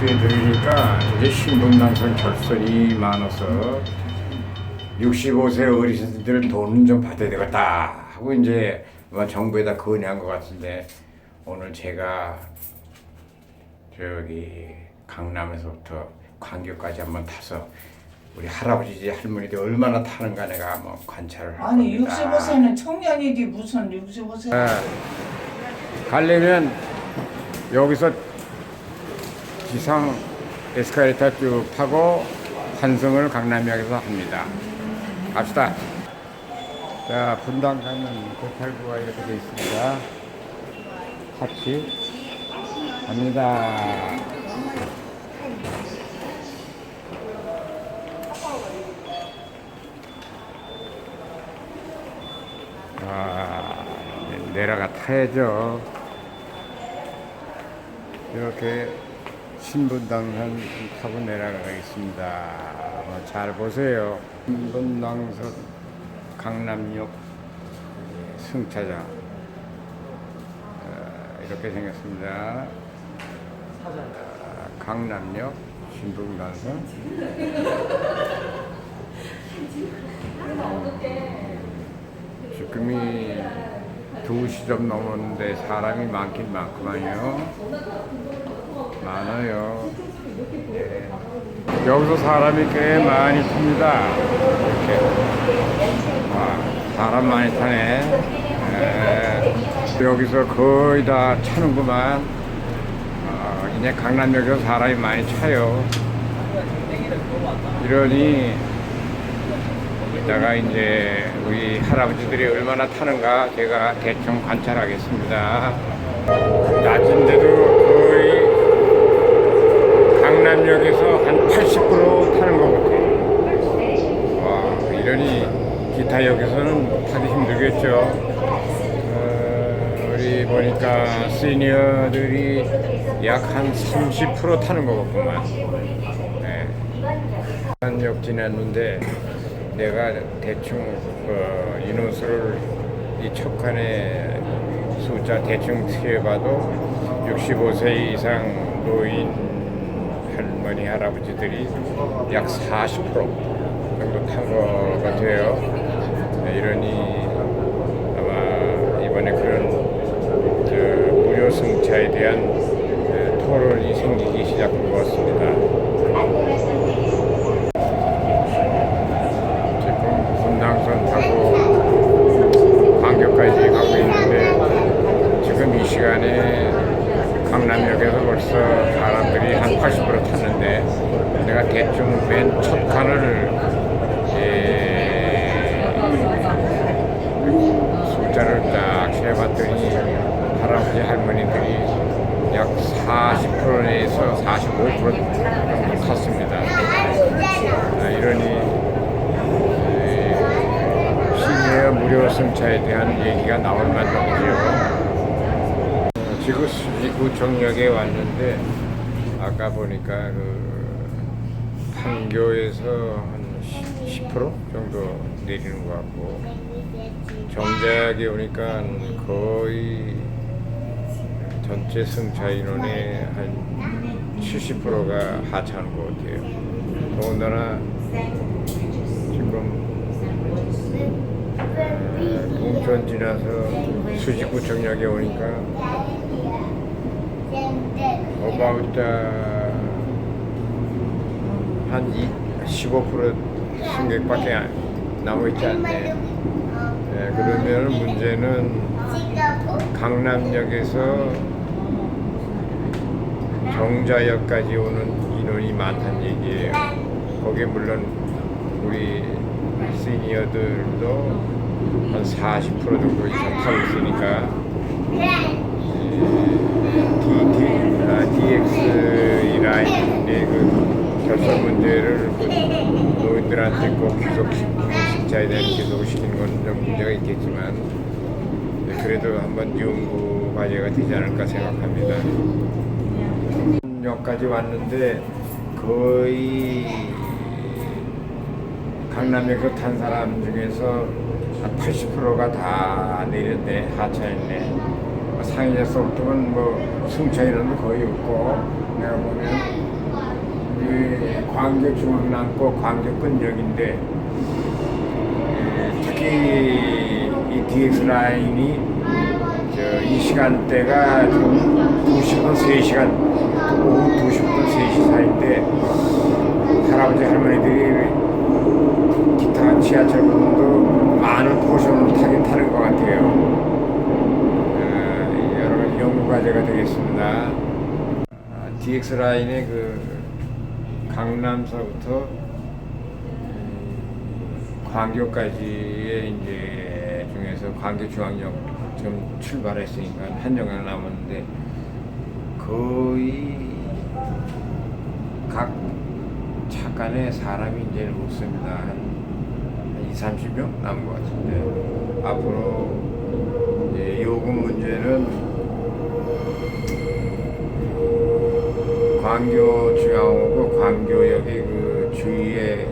뉴스에 들으니까 이제 신분당선 결선이 많아서 65세 어르신들 돈좀 받아야 되겠다 하고 이제 아마 정부에다 건의한 것 같은데 오늘 제가 저기 강남에서부터 광교까지 한번 타서 우리 할아버지 할머니들 얼마나 타는가 내가 한번 관찰을 할 아니 겁니다. 65세는 청년이지 무슨 65세 아, 가려면 여기서 지상 에스카레이터 쭉 타고 환승을 강남역에서 합니다. 갑시다. 자, 분당 가면 고탈구가 이렇게 되어 있습니다. 같이 갑니다. 아, 내려가 타야죠. 이렇게 신분당선 타고 내려가겠습니다. 어, 잘 보세요. 신분당선 강남역 승차장 어, 이렇게 생겼습니다. 어, 강남역 신분당선 지금이 2시 좀 넘었는데 사람이 많긴 많구만요. 많아요. 예. 여기서 사람이 꽤 많이 탑니다. 이렇게. 와, 사람 많이 타네. 예. 여기서 거의 다 차는구만. 어, 이제 강남역에서 사람이 많이 차요. 이러니 이따가 이제 우리 할아버지들이 얼마나 타는가 제가 대충 관찰하겠습니다. 낮인데도 거의 강남역에서 한 80% 타는 것 같아요. 와, 이러니 기타역에서는 타기 힘들겠죠. 어, 우리 보니까 시니어들이 약 한 30% 타는 것 같구만. 네. 한역 지났는데 내가 대충 어, 인원수를 이 척칸에 숫자 대충 세봐도 65세 이상 노인 할머니 할아버지들이 약 40% 정도 탄것 같아요. 네, 이러니 아마 이번에 그런 저 무료 승차에 대한 에, 토론이 생기기 시작한 것 같습니다. 지금 분당선 타고 광교까지 가고 있는데 지금 이 시간에 강남역에서 벌써 사람들이 한 80% 탔는데 내가 대충 맨 첫 칸을 예, 숫자를 딱 세봤더니 할아버지 할머니들이 약 40%에서 45% 정도 탔습니다. 아, 이러니 에, 시내 무료 승차에 대한 얘기가 나올 만큼이죠. 어, 지금 수지구청역에 왔는데 아까 보니까 그 판교에서 한 10% 정도 내리는 것 같고 정작에 오니까 거의 전체 승차 인원의 한 70%가 하차하는 것 같아요. 더군다나 지금 어, 동천 지나서 수지구청역에 오니까 어바웃 한15% 승객밖에 안- 남아있지 않네. 네, 그러면 문제는 강남역에서 정자역까지 오는 인원이 많다는 얘기예요. 거기에 물론 우리 시니어들도 한 40% 정도 이상 타고 있으니까 DT, 아, DX 이 라인의 그 결선 문제를 그 노인들한테 꼭 귀속 신차에 대한 귀속을 시키는 건 좀 문제가 있겠지만 네, 그래도 한번 연구 과제가 되지 않을까 생각합니다. 역까지 왔는데 거의 강남역에서 탄 사람 중에서 한 80%가 다 내렸네 하차했네. 뭐 상위에서부터는 뭐 승차 인원도 거의 없고 내가 보면 예, 광교 중앙남고 광교 끝역인데 예, 특히 이 DX 라인이 저이 시간대가 좀 2시부터 3시간 오후 2시부터 3시 사이인데 할아버지 할머니들이 기타 지하철 부분도 많은 포션을 타긴 타는 것 같아요. 어, 여러 가지 연구 과제가 되겠습니다. 아, DX 라인의 그 강남서부터 음, 광교까지의 이제 중에서 광교중앙역 좀 출발했으니까 한정강 남았는데 거의 각 차간에 사람이 이제 없습니다. 한 2, 30명 남은 것 같은데 앞으로 이제 요금 문제는 광교 중앙호고 광교역이 그 주위에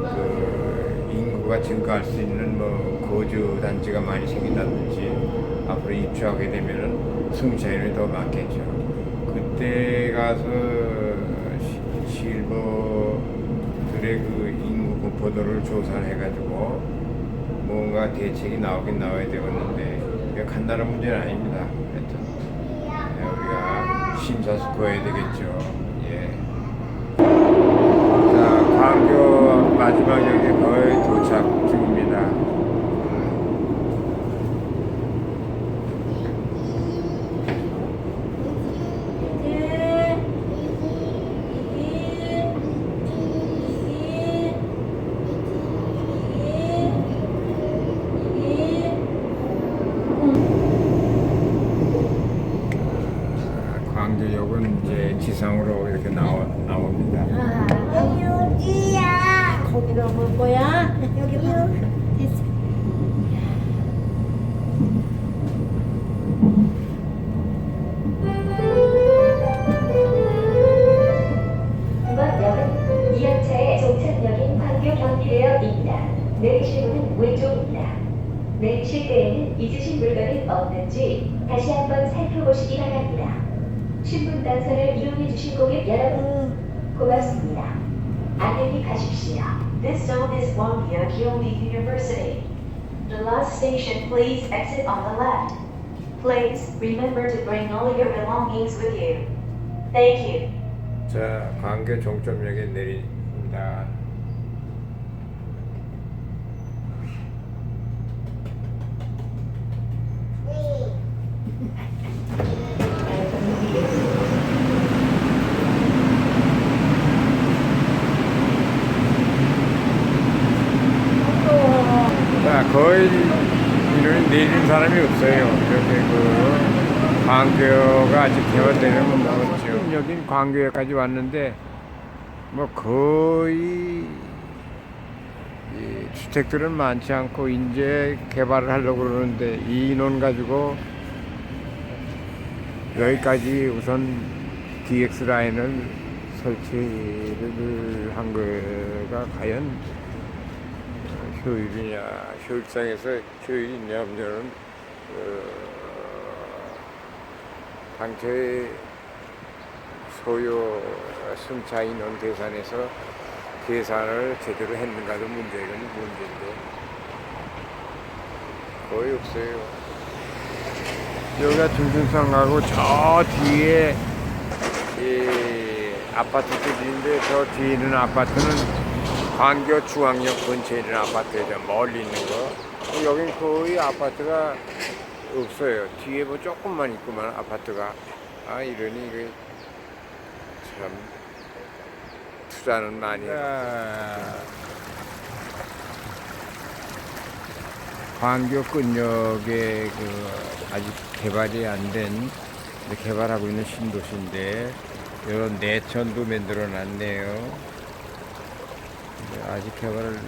그 인구가 증가할 수 있는 뭐 거주 단지가 많이 생긴다든지 앞으로 입주하게 되면은 승차인이 더 많겠죠. 그때 가서 시- 실버들의 그 인구 분포도를 조사를 해가지고 뭔가 대책이 나오긴 나와야 되겠는데 간단한 문제는 아닙니다. 하여튼 네, 우리가 심사숙고해야 되겠죠. 예. 자, 광교 마지막 역에 거의 도착 중입니다. 아, 광교역은 이제 지상으로 이렇게 나오, 나옵니다. 여기야. 거기로 볼 거야? 여기 봐. 됐어. 이번 역은 이열차의 종착역인 광교 경기대역입니다. 내리실 문은 왼쪽입니다. 내리실 때에는 잊으신 물건은 없는지 다시 한번 살펴보시기 바랍니다. 신분 단서를 이용해 주신 고객 여러분 고맙습니다. 안녕히 가십시오. This zone is Wangya Gyeonggi University. The last station, please exit on the left. Please remember to bring all your belongings with you. Thank you. 자, 광교 종점역에 내립니다. 이런 내리는 사람이 없어요. 이렇게 그 광교가 아직 개발되는 뭐 여긴 광교에까지 왔는데 뭐 거의 이 주택들은 많지 않고 이제 개발을 하려고 그러는데 이 인원 가지고 여기까지 우선 DX 라인을 설치를 한 거가 과연 효율이냐 효율상에서 효율이 있냐 하면은 어, 당초에 소요 승차 인원 계산에서 계산을 제대로 했는가도 문제는 문제인데 거의 없어요. 여기가 중등상하고 저 뒤에 이 아파트들인데 저 뒤에 있는 아파트는 광교 중앙역 근처에 있는 아파트죠. 멀리 있는 거. 여긴 거의 아파트가 없어요. 뒤에 뭐 조금만 있구만 아파트가. 아 이러니 이게 참 투자는 많이. 광교 끝역에 그 아직 개발이 안 된 개발하고 있는 신도시인데 이런 내천도 만들어 놨네요. 아직 개발을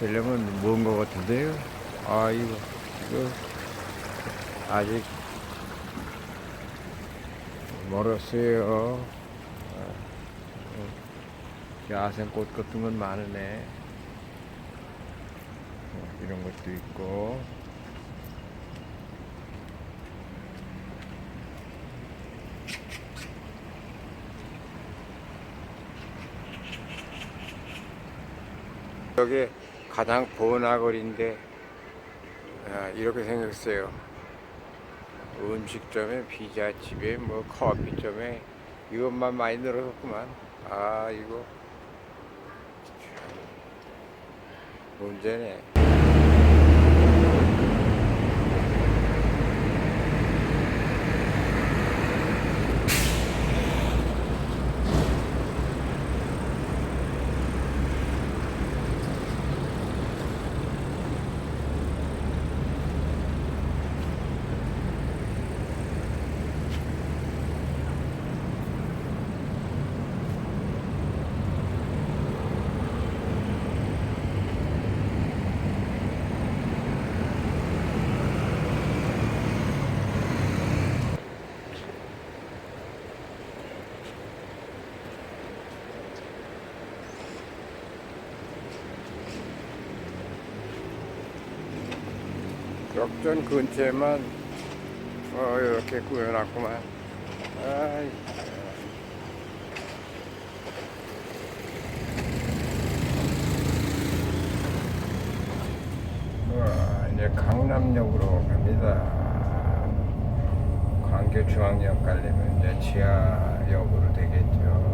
되려면 먼 것 같은데요. 아 이거 이거 아직 멀었어요. 아, 어, 야생꽃 같은 건 많으네. 어, 이런 것도 있고. 여기 가장 번화거리인데 아, 이렇게 생겼어요. 음식점에 피자집에 뭐 커피점에 이것만 많이 늘어섰구만. 아 이거 참 문제네. 역전 근처에만 어, 이렇게 꾸며놨구만. 아이. 강남역으로 갑니다. 광교중앙역 가려면 이제 지하역으로 되겠죠.